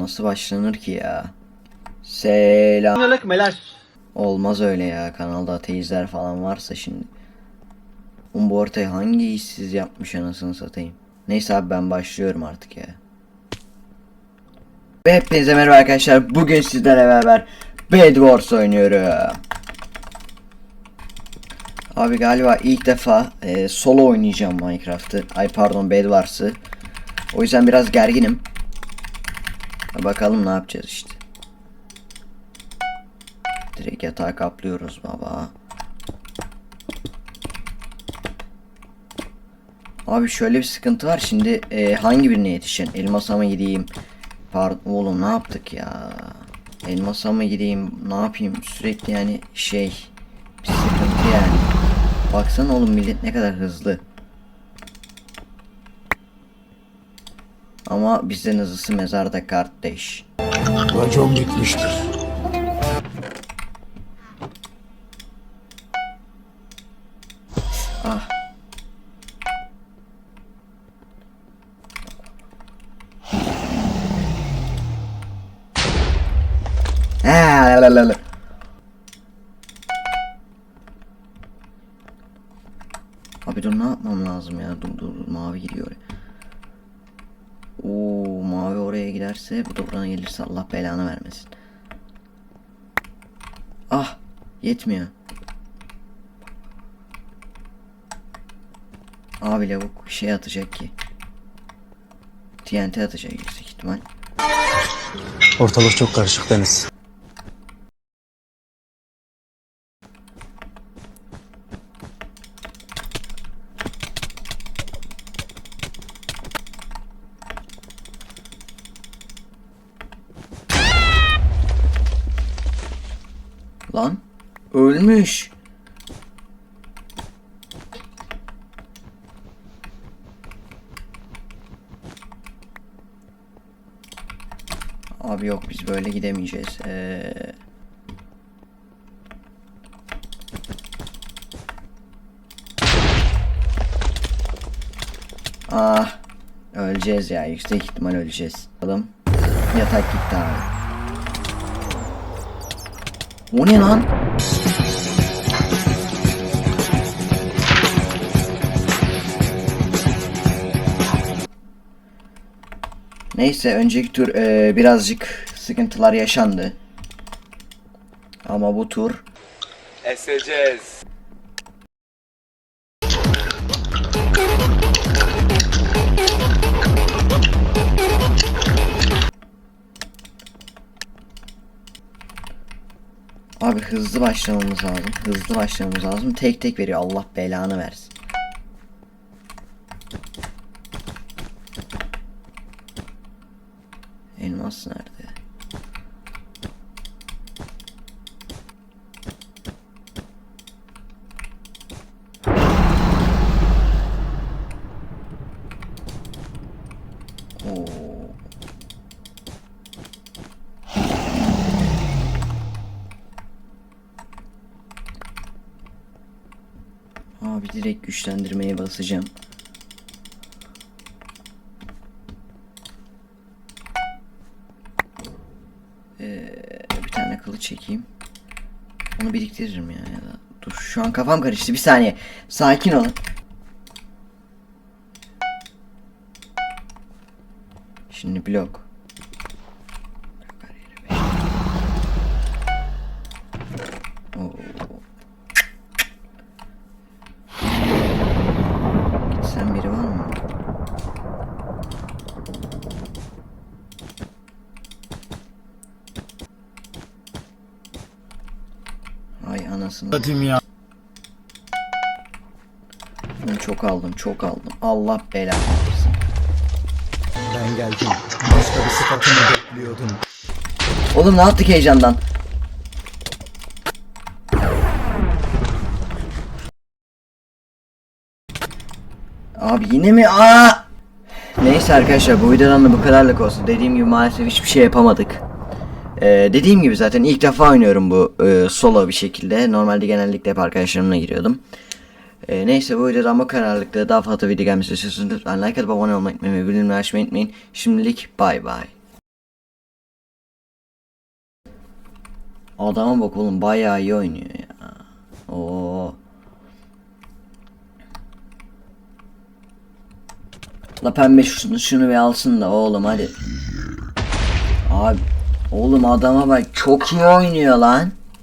nasıl başlanır ki ya? Selam. Olmaz öyle ya. Kanalda ateizler falan varsa şimdi. Oğlum bu ortaya hangi işsiz yapmış anasını satayım. Neyse abi ben başlıyorum artık ya. Ve hepinize merhaba arkadaşlar. Bugün sizlerle beraber Bed Wars oynuyorum. Abi galiba ilk defa e, solo oynayacağım Minecraft'ı. Ay pardon Bed Wars'ı. O yüzden biraz gerginim. Bakalım ne yapacağız işte. Direkt yatağa kaplıyoruz baba. Abi şöyle bir sıkıntı var şimdi e, hangi birine yetişeceksin? Elmasa mı gideyim? Pardon oğlum ne yaptık ya? Elmasa mı gideyim? Ne yapayım? Sürekli yani şey bir sıkıntı yani. Baksana oğlum millet ne kadar hızlı. Ama bizden hızlısı mezarda kardeş. Racon bitmiştir. Ah. Ha, la, la, la. Abi dur ne yapmam lazım ya? Dur dur dur mavi gidiyor oraya. Oraya giderse bu da buradan gelirse Allah belanı vermesin. Ah yetmiyor. Abi lavuk şey atacak ki. TNT atacak yüksek ihtimal. Ortalık çok karışık Deniz. Lan ölmüş. Abi yok biz böyle gidemeyeceğiz. Ee... Ah öleceğiz ya yüksek ihtimal öleceğiz. Bakalım yatak gitti abi. O ne lan? Neyse önceki tur e, birazcık sıkıntılar yaşandı. Ama bu tur Eseceğiz. Abi hızlı başlamamız lazım. Hızlı başlamamız lazım. Tek tek veriyor. Allah belanı versin. Elmas nerede? Oo. Abi direkt güçlendirmeye basacağım. Ee, bir tane kılıç çekeyim. Onu biriktiririm ya ya da. Dur şu an kafam karıştı. Bir saniye. Sakin olun. Şimdi blok. Oo. Gitsen biri var mı? Ay anasını. Hadi ya. Bunu çok aldım, çok aldım. Allah belanı versin. Ben geldim. Başka bir sıfatını bekliyordum. Oğlum ne yaptık heyecandan? Abi yine mi? Aa! Neyse arkadaşlar bu videodan da bu kadarlık olsun. Dediğim gibi maalesef hiçbir şey yapamadık. Ee, dediğim gibi zaten ilk defa oynuyorum bu e, solo bir şekilde. Normalde genellikle hep arkadaşlarımla giriyordum. E, neyse bu videodan bu kadarlıkta daha fazla video gelmesi istiyorsanız lütfen like atıp abone olmayı unutmayın. Bildirimleri açmayı unutmayın. Şimdilik bay bay. Adama bak oğlum bayağı iyi oynuyor ya. Oo. La pembe şunu, şunu bir alsın da oğlum hadi. Abi oğlum adama bak çok iyi oynuyor lan.